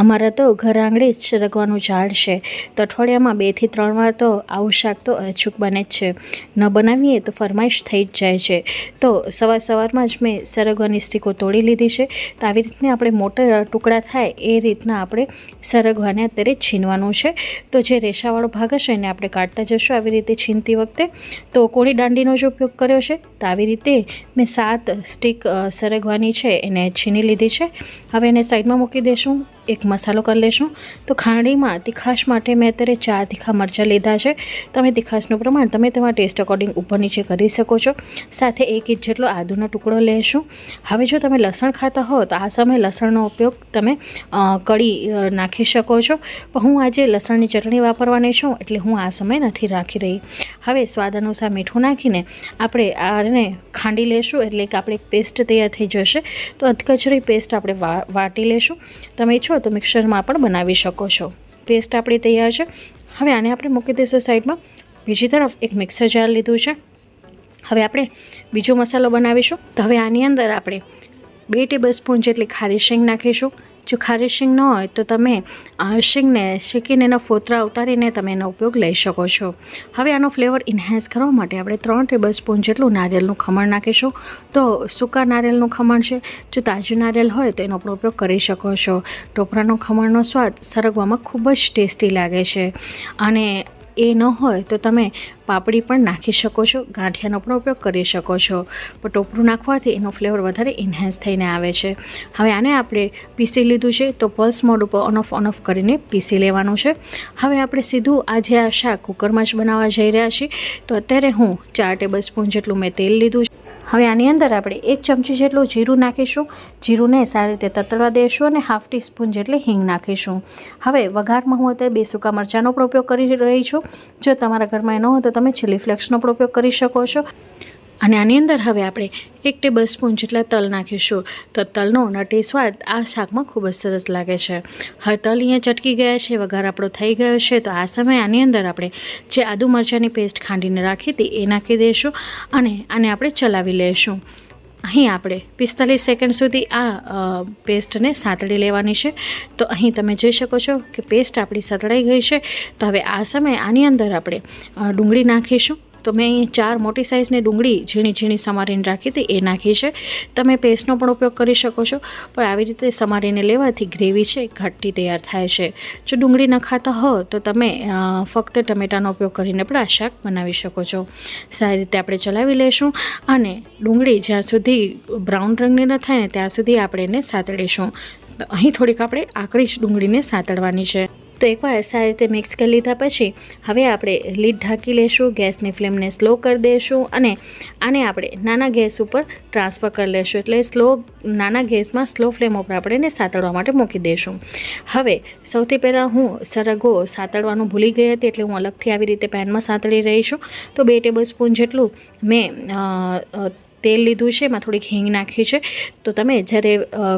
અમારા તો ઘર આંગણે જ સરગવાનું ઝાડ છે. તો અઠવાડિયામાં બેથી ત્રણ વાર તો આવું શાક તો અચૂક બને જ છે. ન બનાવીએ તો ફરમાઈશ થઈ જ જાય છે. તો સવાર સવારમાં જ મેં સરગવાની સ્ટીકો તોડી લીધી છે. તો આવી રીતના આપણે મોટા ટુકડા થાય એ રીતના આપણે સરગવાને અત્યારે છીનવાનું છે. તો જે રેસાવાળો ભાગ હશે એને આપણે કાઢતા જશું આવી રીતે છીનતી વખતે. તો કોળી દાંડીનો જ ઉપયોગ કર્યો છે. તો આવી રીતે મેં સાત સ્ટીક સરગવાની છે એને છીની લીધી છે. હવે એને સાઈડમાં મૂકી દઈશું એક મસાલો કરી લેશું તો ખાંડીમાં તીખાશ માટે મેં અત્યારે ચાર તીખા મરચાં લીધા છે. તમે તીખાશનું પ્રમાણ તમે તમારા ટેસ્ટ અકોર્ડિંગ ઉપર નીચે કરી શકો છો. સાથે એક ઇંચ જેટલો આદુનો ટુકડો લેશું. હવે જો તમે લસણ ખાતા હો, તો આ સમયે લસણનો ઉપયોગ તમે કળી નાખી શકો છો. પણ હું આજે લસણની ચટણી વાપરવાની છું, એટલે હું આ સમય નથી રાખી રહી. હવે સ્વાદ અનુસાર મીઠું નાખીને આપણે આને ખાંડી લેશું, એટલે કે આપણે પેસ્ટ તૈયાર થઈ જશે. તો અધકચરી પેસ્ટ આપણે વાટી લેશું. તમે છો તો મિક્સરમાં પણ બનાવી શકો છો. પેસ્ટ આપણી તૈયાર છે. હવે આને આપણે મૂકી દઈશું સાઈડમાં. બીજી તરફ એક મિક્સર જાર લીધું છે. હવે આપણે બીજો મસાલો બનાવીશું. તો હવે આની અંદર આપણે બે ટેબલ સ્પૂન જેટલી ખારી શેંગ નાખીશું. જો ખારી શીંગ ન હોય તો તમે શીંગને શેકીને એના ફોતરા ઉતારીને તમે એનો ઉપયોગ લઈ શકો છો. હવે આનો ફ્લેવર ઇન્હાન્સ કરવા માટે આપણે ત્રણ ટેબલ સ્પૂન જેટલું નારિયેળનું ખમણ નાખીશું. તો સૂકા નારિયેળનું ખમણ છે, જો તાજું નારિયેળ હોય તો એનો પણ ઉપયોગ કરી શકો છો. ટોપરાનો ખમણનો સ્વાદ સરગવામાં ખૂબ જ ટેસ્ટી લાગે છે. અને એ ન હોય તો તમે પાપડી પણ નાખી શકો છો, ગાંઠિયાનો પણ ઉપયોગ કરી શકો છો. પણ ટોપરું નાખવાથી એનો ફ્લેવર વધારે ઇન્હેન્સ થઈને આવે છે. હવે આને આપણે પીસી લીધું છે, તો પલ્સ મોડ ઉપર ઓન ઓફ ઓન ઓફ કરીને પીસી લેવાનું છે. હવે આપણે સીધું આજે આ શાક કુકરમાં જ બનાવવા જઈ રહ્યા છીએ, તો અત્યારે હું ચાર ટેબલ સ્પૂન જેટલું મેં તેલ લીધું છે. હવે આની અંદર આપણે એક ચમચી જેટલું જીરું નાખીશું. જીરુંને સારી રીતે તતળવા દઈશું અને હાફ ટીસ્પૂન જેટલી હિંગ નાખીશું. હવે વઘારમાં હું અત્યારે બે સૂકા મરચાંનો પણ ઉપયોગ કરી રહી છું. જો તમારા ઘરમાં એ ન હોય તો તમે ચીલી ફ્લેક્સનો પણ ઉપયોગ કરી શકો છો. અને આની અંદર હવે આપણે એક ટેબલ સ્પૂન જેટલા તલ નાખીશું. તો તલનો નટી સ્વાદ આ શાકમાં ખૂબ જ સરસ લાગે છે. હવે તલ અહીંયા ચટકી ગયા છે, વઘાર આપણો થઈ ગયો છે. તો આ સમયે આની અંદર આપણે જે આદુ મરચાંની પેસ્ટ ખાંડીને રાખી હતી એ નાખી દઈશું અને આને આપણે ચલાવી લઈશું. અહીં આપણે પિસ્તાલીસ સેકન્ડ સુધી આ પેસ્ટને સાંતળી લેવાની છે. તો અહીં તમે જોઈ શકો છો કે પેસ્ટ આપણી સાંતળાઈ ગઈ છે. તો હવે આ સમયે આની અંદર આપણે ડુંગળી નાખીશું. તો મેં અહીં ચાર મોટી સાઇઝની ડુંગળી ઝીણી ઝીણી સમારીને રાખી હતી, એ નાખી છે. તમે પેસ્ટનો પણ ઉપયોગ કરી શકો છો, પણ આવી રીતે સમારીને લેવાથી ગ્રેવી છે ઘટ્ટી તૈયાર થાય છે. જો ડુંગળી ન ખાતા હો, તો તમે ફક્ત ટમેટાનો ઉપયોગ કરીને પણ આ શાક બનાવી શકો છો. સારી રીતે આપણે ચલાવી લઈશું અને ડુંગળી જ્યાં સુધી બ્રાઉન રંગની ન થાય ને ત્યાં સુધી આપણે એને સાતળીશું. અહીં થોડીક આપણે આકડી જ ડુંગળીને સાતળવાની છે. તો એકવાર સારી રીતે મિક્સ કરી લીધા પછી હવે આપણે લીડ ઢાંકી લેશું, ગેસની ફ્લેમને સ્લો કરી દઈશું અને આને આપણે નાના ગેસ ઉપર ટ્રાન્સફર કરી લેશું. એટલે સ્લો નાના ગેસમાં સ્લો ફ્લેમ ઉપર આપણે એને સાતળવા માટે મૂકી દઈશું હવે સૌથી પહેલાં હું સરગો સાતળવાનું ભૂલી ગઈ હતી એટલે હું અલગથી આવી રીતે પેનમાં સાતળી રહી છું. તો બે ટેબલ સ્પૂન જેટલું મેં તેલ લીધું છે, એમાં થોડીક હિંગ નાખી છે. તો તમે જ્યારે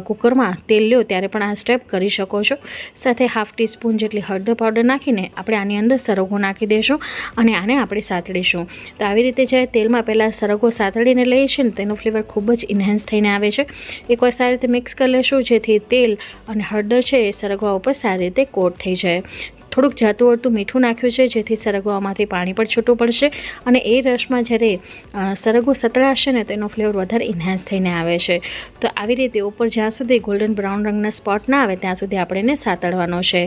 કુકરમાં તેલ લ્યો ત્યારે પણ આ સ્ટેપ કરી શકો છો. સાથે હાફ ટી સ્પૂન જેટલી હળદર પાવડર નાખીને આપણે આની અંદર સરગો નાખી દઈશું અને આને આપણે સાતળીશું તો આવી રીતે જ્યારે તેલમાં પહેલાં સરગો સાતળીને લઈએ છીએ ને, તેનો ફ્લેવર ખૂબ જ ઇન્હેન્સ થઈને આવે છે. એકવાર સારી રીતે મિક્સ કરી લેશું, જેથી તેલ અને હળદર છે એ સરગવા ઉપર સારી રીતે કોટ થઈ જાય. થોડુંક જાતું વળતું મીઠું નાખ્યું છે, જેથી સરગવામાંથી પાણી પણ છૂટું પડશે અને એ રસમાં જ્યારે સરગવો સતળાશે ને તો એનો ફ્લેવર વધારે ઇન્હાન્સ થઈને આવે છે. તો આવી રીતે ઉપર જ્યાં સુધી ગોલ્ડન બ્રાઉન રંગના સ્પોટ ના આવે, ત્યાં સુધી આપણે એને સાતળવાનો છે.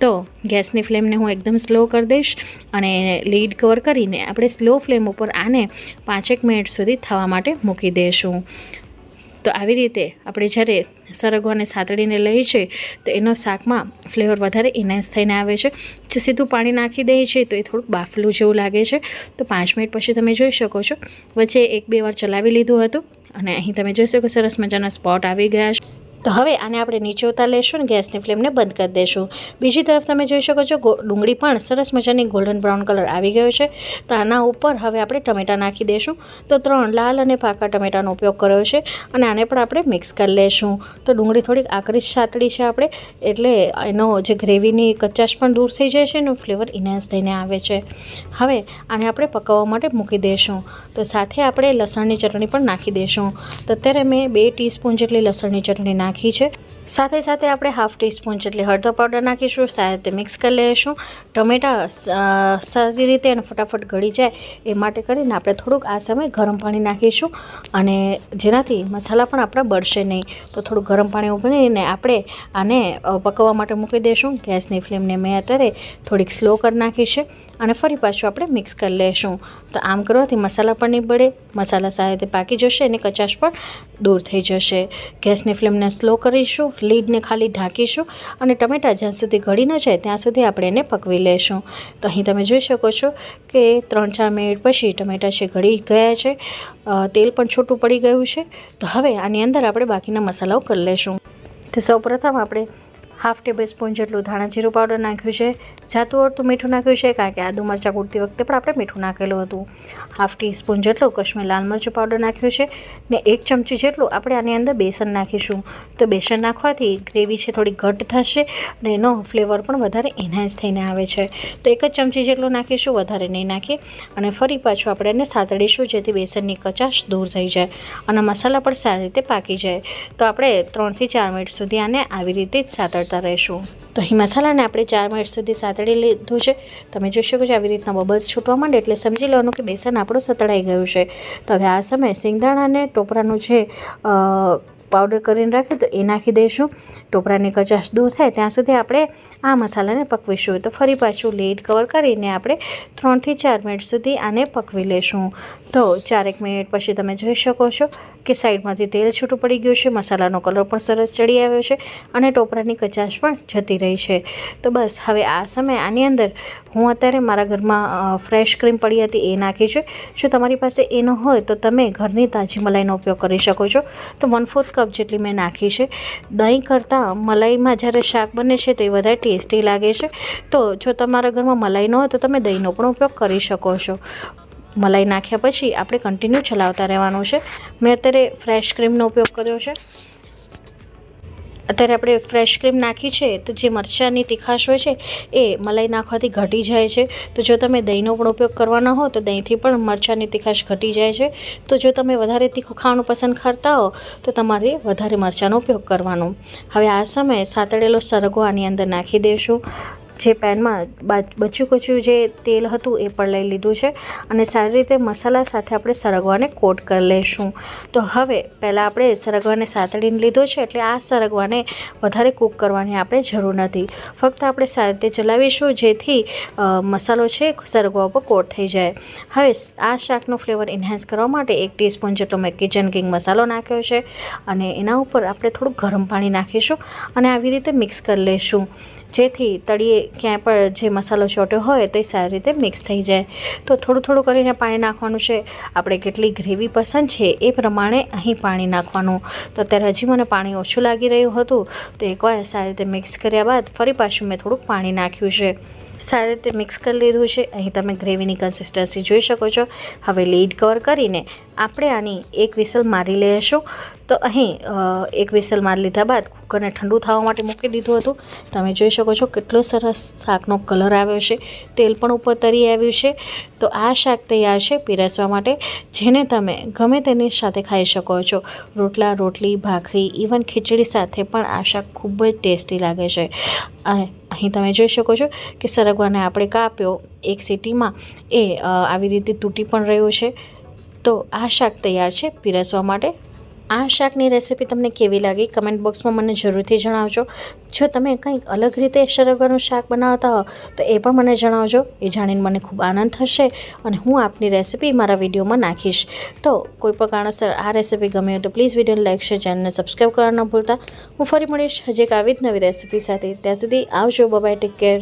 તો ગેસની ફ્લેમને હું એકદમ સ્લો કરી દઈશ અને લીડ કવર કરીને આપણે સ્લો ફ્લેમ ઉપર આને પાંચેક મિનિટ સુધી થવા માટે મૂકી દઈશું. તો આવી રીતે આપણે જ્યારે સરગવાને સાતળીને લઈએ છીએ, તો એનો શાકમાં ફ્લેવર વધારે ઇન્હેન્સ થઈને આવે છે. જો સીધું પાણી નાખી દઈએ છીએ, તો એ થોડુંક બાફલું જેવું લાગે છે. તો પાંચ મિનિટ પછી તમે જોઈ શકો છો. વચ્ચે એક બે વાર ચલાવી લીધું હતું અને અહીં તમે જોઈ શકો સરસ મજાના સ્પોટ આવી ગયા છે. તો હવે આને આપણે નીચે ઉતાર લેશું અને ગેસની ફ્લેમને બંધ કરી દઈશું બીજી તરફ તમે જોઈ શકો છો ડુંગળી પણ સરસ મજાની ગોલ્ડન બ્રાઉન કલર આવી ગયો છે. તો આના ઉપર હવે આપણે ટમેટાં નાખી દઈશું તો ત્રણ લાલ અને પાકા ટમેટાનો ઉપયોગ કર્યો છે અને આને પણ આપણે મિક્સ કરી લેશું. તો ડુંગળી થોડીક આકરી સાતળી છે આપણે, એટલે એનો જે ગ્રેવીની કચાશ પણ દૂર થઈ જાય છે એનો ફ્લેવર ઇન્હેન્સ થઈને આવે છે. હવે આને આપણે પકાવવા માટે મૂકી દઈશું તો સાથે આપણે લસણની ચટણી પણ નાખી દઈશું તો અત્યારે મેં બે ટીસ્પૂન જેટલી લસણની ચટણી નાખી છે. સાથે સાથે આપણે હાફ ટીસ્પૂન જેટલી હળદર પાવડર નાખીશું, સાથે મિક્સ કરી લઈશું. ટમેટા સારી રીતે અને ફટાફટ ગળી જાય એ માટે કરીને આપણે થોડુંક આ સમયે ગરમ પાણી નાખીશું અને જેનાથી મસાલા પણ આપણા બળશે નહીં. તો થોડું ગરમ પાણી ઉભરીને આપણે આને પકવવા માટે મૂકી દઈશું. ગેસની ફ્લેમને મેં અત્યારે થોડીક સ્લો કરી નાખી છે અને ફરી પાછું આપણે મિક્સ કરી લઈશું. તો આમ કરવાથી મસાલા પણ નહીં બળે, મસાલા સારી પાકી જશે અને કચાશ પણ દૂર થઈ જશે. ગેસની ફ્લેમને સ્લો કરીશું. લીડને ખાલી ઢાંકીશું અને ટમેટાં જ્યાં સુધી ગળી ન જાય ત્યાં સુધી આપણે એને પકવી લઈશું તો અહીં તમે જોઈ શકો છો કે ત્રણ ચાર મિનિટ પછી ટમેટાં છે ગળી ગયા છે. તેલ પણ છૂટું પડી ગયું છે. તો હવે આની અંદર આપણે બાકીના મસાલાઓ કરી લઈશું તો સૌપ્રથમ આપણે હાફ ટેબલ સ્પૂન જેટલું ધાણા જીરું પાવડર નાખ્યું છે. જાતું અડતું મીઠું નાખ્યું છે કારણ કે આદુ મરચાં કૂટતી વખતે પણ આપણે મીઠું નાખેલું હતું. હાફ ટી સ્પૂન જેટલું કશ્મીર લાલ મરચું પાવડર નાખ્યું છે ને એક ચમચી જેટલું આપણે આની અંદર બેસન નાખીશું. તો બેસન નાખવાથી ગ્રેવી છે થોડી ઘટ થશે અને એનો ફ્લેવર પણ વધારે એન્હાન્સ થઈને આવે છે. તો એક જ ચમચી જેટલું નાખીશું, વધારે નહીં નાખીએ. અને ફરી પાછું આપણે એને સાતડીશું જેથી બેસનની કચાશ દૂર થઈ જાય અને મસાલા પણ સારી રીતે પાકી જાય. તો આપણે ત્રણથી ચાર મિનિટ સુધી આને આવી રીતે જ સાતડતા રહેશું. તો અહીં મસાલાને આપણે ચાર મિનિટ સુધી સાતડી લીધું છે. તમે જોઈ શકો છો આવી રીતના બબલ્સ છૂટવા માંડે એટલે સમજી લેવાનું કે બેસન આપણું સતળાઈ ગયું છે. તો હવે આ સમયે સિંગદાણા અને ટોપરાનું જે પાવડર કરીને રાખ્યું તો એ નાખી દઈશું. ટોપરાની કચાશ દૂર થાય ત્યાં સુધી આપણે આ મસાલાને પકવીશું. તો ફરી પાછું લીડ કવર કરીને આપણે ત્રણથી ચાર મિનિટ સુધી આને પકવી લેશું. તો ચારેક મિનિટ પછી તમે જોઈ શકો છો કે સાઈડમાંથી તેલ છૂટું પડી ગયું છે. મસાલાનો કલર પણ સરસ ચડી આવ્યો છે અને ટોપરાની કચાશ પણ જતી રહી છે. તો બસ, હવે આ સમયે આની અંદર હું અત્યારે મારા ઘરમાં ફ્રેશ ક્રીમ પડી હતી એ નાખી છે. જો તમારી પાસે એ ન હોય તો તમે ઘરની તાજી મલાઈનો ઉપયોગ કરી શકો છો. તો વન ફોર્થ કપ જેટલી મેં નાખી છે. દહીં કરતાં મલાઈમાં જ્યારે શાક બને છે તો વધારે ટેસ્ટી લાગે છે. તો જો તમારા ઘરમાં મલાઈ ન હોય તો તમે દહીંનો પણ ઉપયોગ કરી શકો છો. મલાઈ નાખ્યા પછી આપણે કન્ટિન્યુ ચલાવતા રહેવાનું છે. મેં અત્યારે ફ્રેશ ક્રીમનો ઉપયોગ કર્યો છે. અત્યારે આપણે ફ્રેશ ક્રીમ નાખી છે, તો જે મરચાંની તીખાશ હોય છે, એ મલાઈ નાખવાથી ઘટી જાય છે. તો જો તમે દહીંનો પણ ઉપયોગ કરવાનો હો, તો દહીંથી પણ મરચાંની તીખાશ ઘટી જાય છે. તો જો તમે વધારે તીખું ખાવાનું પસંદ કરતા હો, તો તમારે વધારે મરચાંનો ઉપયોગ કરવાનો. હવે આ સમયે સાતળેલો સરગો આની અંદર નાખી દઈશું જે પેનમાં બચ્યું કચ્યું જે તેલ હતું એ પણ લઈ લીધું છે અને સારી રીતે મસાલા સાથે આપણે સરગવાને કોટ કરી લઈશું તો હવે પહેલાં આપણે સરગવાને સાતડીને લીધો છે એટલે આ સરગવાને વધારે કૂક કરવાની આપણે જરૂર નથી. ફક્ત આપણે સારી રીતે ચલાવીશું જેથી મસાલો છે સરગવા ઉપર કોટ થઈ જાય. હવે આ શાકનો ફ્લેવર ઇન્હાન્સ કરવા માટે એક ટીસ્પૂન જેટલો મેં કિચન કિંગ મસાલો નાખ્યો છે અને એના ઉપર આપણે થોડું ગરમ પાણી નાખીશું અને આવી રીતે મિક્સ કરી લઈશું જેથી તળિયે ક્યાંય પણ જે મસાલો ચોટ્યો હોય તો સારી રીતે મિક્સ થઈ જાય. તો થોડું થોડું કરીને પાણી નાખવાનું છે. આપણે કેટલી ગ્રેવી પસંદ છે એ પ્રમાણે અહીં પાણી નાખવાનું. તો અત્યારે હજી મને પાણી ઓછું લાગી રહ્યું હતું. તો એકવાર સારી રીતે મિક્સ કર્યા બાદ ફરી પાછું મેં થોડુંક પાણી નાખ્યું છે. સારી રીતે મિક્સ કરી લીધું છે. અહીં તમે ગ્રેવીની કન્સિસ્ટન્સી જોઈ શકો છો. હવે લીડ કવર કરીને આપણે આની એક વિસલ મારી લઈશું. તો અહીં એક વિસલ મારી લીધા બાદ કુકરને ઠંડુ થવા માટે મૂકી દીધું હતું. તમે જોઈ શકો છો કેટલો સરસ શાકનો કલર આવ્યો છે. તેલ પણ ઉપર તરી આવ્યું છે. તો આ શાક તૈયાર છે પીરસવા માટે, જેને તમે ગમે તેની સાથે ખાઈ શકો છો. રોટલા, રોટલી, ભાખરી ઇવન ખીચડી સાથે પણ આ શાક ખૂબ જ ટેસ્ટી લાગે છે. અહીં તમે જોઈ શકો છો કે સરગવાને આપણે કાપ્યો એક સિટીમાં. એ આવી રીતે તૂટી પણ રહ્યો છે. તો આ શાક તૈયાર છે પીરસવા માટે. આ શાકની રેસિપી તમને કેવી લાગી? કમેન્ટ બોક્સમાં મને જરૂરથી જણાવજો. જો તમે કંઈક અલગ રીતે સરગવાનું શાક બનાવતા હો, તો એ પણ મને જણાવજો. એ જાણીને મને ખૂબ આનંદ થશે અને હું આપની રેસિપી મારા વિડીયોમાં નાખીશ. તો કોઈ પણ કારણસર આ રેસિપી ગમે તો પ્લીઝ વિડીયોને લાઈક, શેર, ચેનલને સબસ્ક્રાઈબ કરવા ન ભૂલતા. હું ફરી મળીશ હજી એક આવી જ નવી રેસિપી સાથે. ત્યાં સુધી આવજો. Bye-bye take care